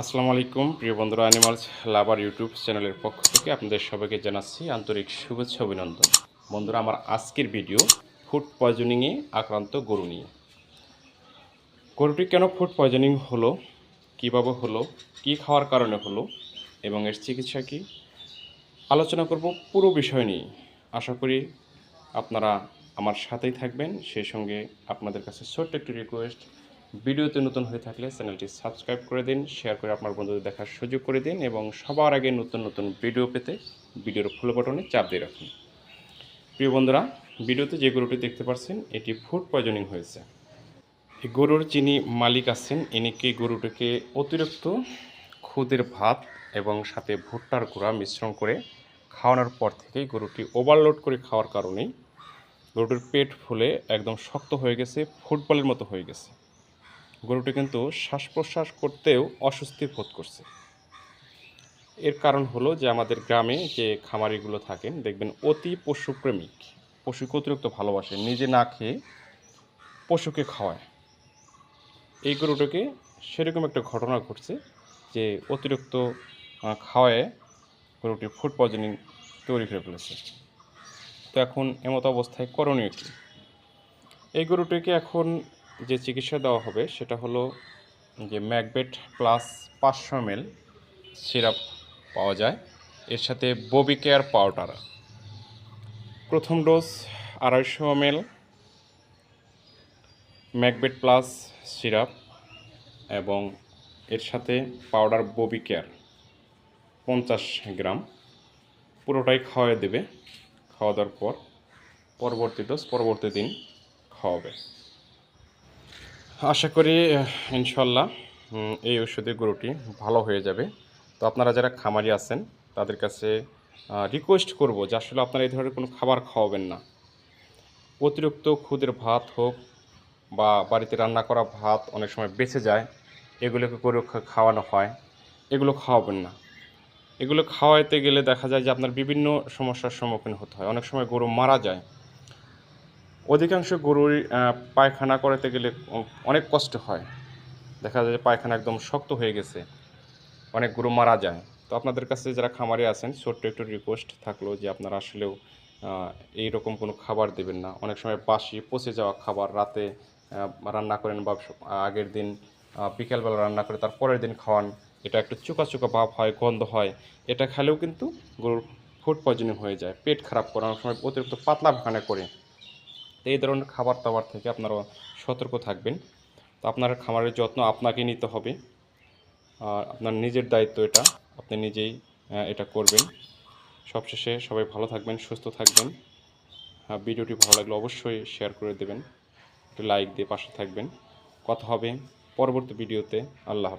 আসসালামু আলাইকুম, প্রিয় বন্ধুরা অ্যানিমালস লাভার ইউটিউব চ্যানেলের পক্ষ থেকে আপনাদের সবাইকে জানাচ্ছি আন্তরিক শুভেচ্ছা, অভিনন্দন। বন্ধুরা, আমার আজকের ভিডিও ফুড পয়জনিংয়ে আক্রান্ত গরু নিয়ে। গরুটি কেন ফুড পয়জনিং হলো, কীভাবে হলো, কী খাওয়ার কারণে হলো, এবং এর চিকিৎসা কী, আলোচনা করব পুরো বিষয় নিয়ে। আশা করি আপনারা আমার সাথেই থাকবেন। সেই সঙ্গে আপনাদের কাছে ছোট্ট একটি রিকোয়েস্ট ভিডিওতে নতুন হয়ে থাকলে চ্যানেলটি সাবস্ক্রাইব করে দিন, শেয়ার করে আপনার বন্ধুদের দেখার সুযোগ করে দিন এবং সবার আগে নতুন নতুন ভিডিও পেতে ভিডিওর ফুল বটনে চাপ দিয়ে রাখুন। প্রিয় বন্ধুরা, ভিডিওতে যে গরুটি দেখতে পাচ্ছেন, এটি ফুড পয়জনিং হয়েছে। এই গরুর যিনি মালিক আছেন, ইনি কি গরুটিকে অতিরিক্ত খুদের ভাত এবং সাথে ভুট্টার গুঁড়া মিশ্রণ করে খাওয়ানোর পর থেকেই গরুটি ওভারলোড করে খাওয়ার কারণেই গরুটির পেট ফুলে একদম শক্ত হয়ে গেছে, ফুটবলের মতো হয়ে গেছে। গরুটি কিন্তু শ্বাস প্রশ্বাস করতেও অস্বস্তি বোধ করছে। এর কারণ হলো যে আমাদের গ্রামে যে খামারিগুলো থাকেন, দেখবেন অতি পশুপ্রেমিক, পশুকে অতিরিক্ত ভালোবাসে, নিজে না খেয়ে পশুকে খাওয়ায়। এই গরুটাকে সেরকম একটা ঘটনা ঘটছে যে অতিরিক্ত খাওয়ায় গরুটি ফুড পয়জনিং তৈরি করে ফেলেছে। তো এখন এমতো অবস্থায় করণীয় কী? এই গরুটিকে এখন যে চিকিৎসা দেওয়া হবে সেটা হলো যে ম্যাকবেট প্লাস পাঁচশো এম সিরাপ পাওয়া যায়। এর সাথে ববি কেয়ার পাউডার। প্রথম ডোজ আড়াইশো এম ম্যাকবেট প্লাস সিরাপ এবং এর সাথে পাউডার ববি কেয়ার পঞ্চাশ গ্রাম। পুরোটাই খাওয়াই দেবে। খাওয়া দাওয়ার পর পরবর্তী ডোজ পরবর্তী দিন খাওয়াবে। আশা করি ইনশাল্লাহ এই ওষুধে গরুটি ভালো হয়ে যাবে। তো আপনারা যারা খামারি আছেন, তাদের কাছে রিকোয়েস্ট করব যে আসলে আপনারা এই ধরনের কোনো খাবার খাওয়াবেন না। অতিরিক্ত খুদের ভাত হোক বা বাড়িতে রান্না করা ভাত অনেক সময় বেঁচে যায়, এগুলোকে গরু খাওয়ানো হয়, এগুলো খাওয়াবেন না। এগুলো খাওয়াইতে গেলে দেখা যায় যে আপনার বিভিন্ন সমস্যার সম্মুখীন হতে হয়। অনেক সময় গরু মারা যায় অধিকাংশ গরুর পায়খানা করাতে গেলে অনেক কষ্ট হয়। দেখা যায় যে পায়খানা একদম শক্ত হয়ে গেছে, অনেক গরু মারা যায়। তো আপনাদের কাছে যারা খামারে আছেন, ছোট্ট একটু রিকোয়েস্ট থাকল যে আপনারা আসলেও এই রকম কোনো খাবার দেবেন না। অনেক সময় বাসি পচে যাওয়া খাবার রাতে রান্না করেন বা আগের দিন বিকেলবেলা রান্না করে তার পরের দিন খাওয়ান। এটা একটু চুকা চুকা ভাব হয়, গন্ধ হয়। এটা খেলেও কিন্তু গরুর ফুড পয়জনিং হয়ে যায়, পেট খারাপ করে। অনেক সময় অতিরিক্ত পাতলা ভাঙা করে। তো এই ধরনের খাবার দাবার থেকে আপনারা সতর্ক থাকবেন। তো আপনার খামারের যত্ন আপনাকে নিতে হবে। আর আপনার নিজের দায়িত্ব এটা, আপনি নিজেই এটা করবেন। সবশেষে সবাই ভালো থাকবেন, সুস্থ থাকবেন। ভিডিওটি ভালো লাগলে অবশ্যই শেয়ার করে দেবেন। একটু লাইক দিয়ে পাশে থাকবেন। কথা হবে পরবর্তী ভিডিওতে। আল্লাহ